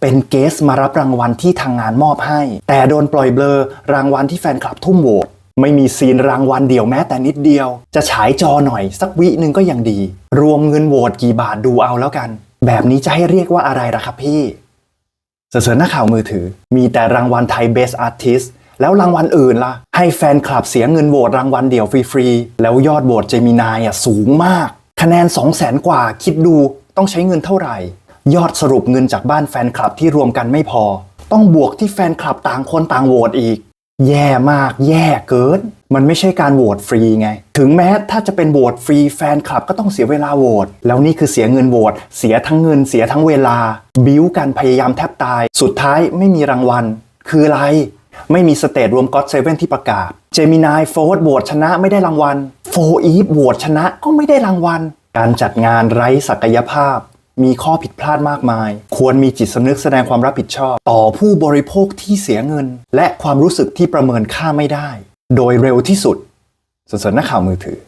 เป็นเกสมารับรางวัลที่ทางงานมอบให้ แต่โดนปล่อยเบลอรางวัลที่แฟนคลับทุ่มโหวตไม่มีซีนรางวัลเดี่ยวแม้แต่นิดเดียว จะฉายจอหน่อยสักวิหนึ่งก็ยังดี รวมเงินโหวตกี่บาทดูเอาแล้วกัน แบบนี้จะให้เรียกว่าอะไรล่ะครับพี่เสริญหน้าข่าวมือถือ มีแต่รางวัลไทย Best Artist แล้วรางวัลอื่นล่ะ ให้แฟนคลับเสียเงินโหวตรางวัลเดี่ยวฟรีๆ แล้วยอดโหวตเจมินายอะสูงมาก คะแนน 2 0 0แสนกว่าคิดดูต้องใช้เงินเท่าไหร่ ยอดสรุปเงินจากบ้านแฟนคลับที่รวมกันไม่พอ ต้องบวกที่แฟนคลับต่างคนต่างโหวตอีก แย่มาก แย่เกิน มันไม่ใช่การโหวตฟรีไง ถึงแม้ถ้าจะเป็นโหวตฟรีแฟนคลับก็ต้องเสียเวลาโหวต แล้วนี่คือเสียเงินโหวต เสียทั้งเงินเสียทั้งเวลา บิ้วกันพยายามแทบตาย สุดท้ายไม่มีรางวัล คืออะไร ไม่มีสเตจรวมก็ d เซเว่นที่ประกาศ เจมินายโฟร์โหวตชนะไม่ได้รางวัล โฟอีฟโหวตชนะก็ไม่ได้รางวัล การจัดงานไร้ศักยภาพ มีข้อผิดพลาดมากมาย ควรมีจิตสำนึกแสดงความรับผิดชอบ ต่อผู้บริโภคที่เสียเงิน และความรู้สึกที่ประเมินค่าไม่ได้ โดยเร็วที่สุดสนๆนักข่าวมือถือ